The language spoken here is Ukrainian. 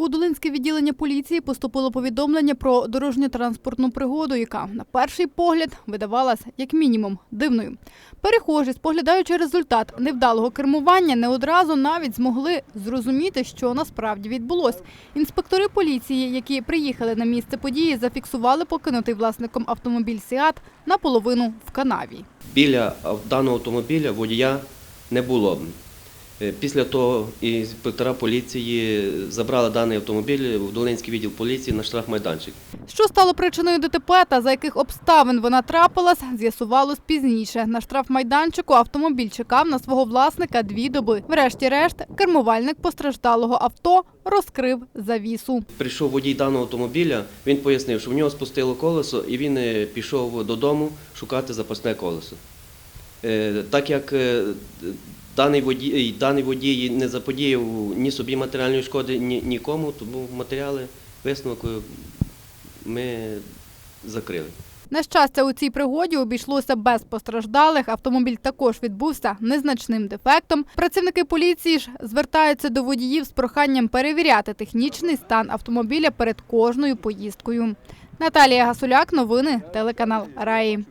У Долинське відділення поліції поступило повідомлення про дорожньо-транспортну пригоду, яка на перший погляд видавалась як мінімум дивною. Перехожі, споглядаючи результат невдалого кермування, не одразу навіть змогли зрозуміти, що насправді відбулось. Інспектори поліції, які приїхали на місце події, зафіксували покинутий власником автомобіль Сіат наполовину в канаві. Біля даного автомобіля водія не було. Е, Після того інспектора поліції забрали даний автомобіль в Долинський відділ поліції на штрафмайданчик. Що стало причиною ДТП та за яких обставин вона трапилась, з'ясувалось пізніше. На штрафмайданчику автомобіль чекав на свого власника дві доби. Врешті-решт, кермувальник постраждалого авто розкрив завісу. Прийшов водій даного автомобіля, він пояснив, що в нього спустило колесо і він е, пішов додому шукати запасне колесо. Е, Так як даний водій, даний водій не заподіяв ні собі матеріальної шкоди, ні нікому, тому матеріали висновок е, ми закрили. На щастя, у цій пригоді обійшлося без постраждалих. Автомобіль також відбувся незначним дефектом. Працівники поліції ж звертаються до водіїв з проханням перевіряти технічний стан автомобіля перед кожною поїздкою. Наталія Гасуляк, новини, телеканал Раї.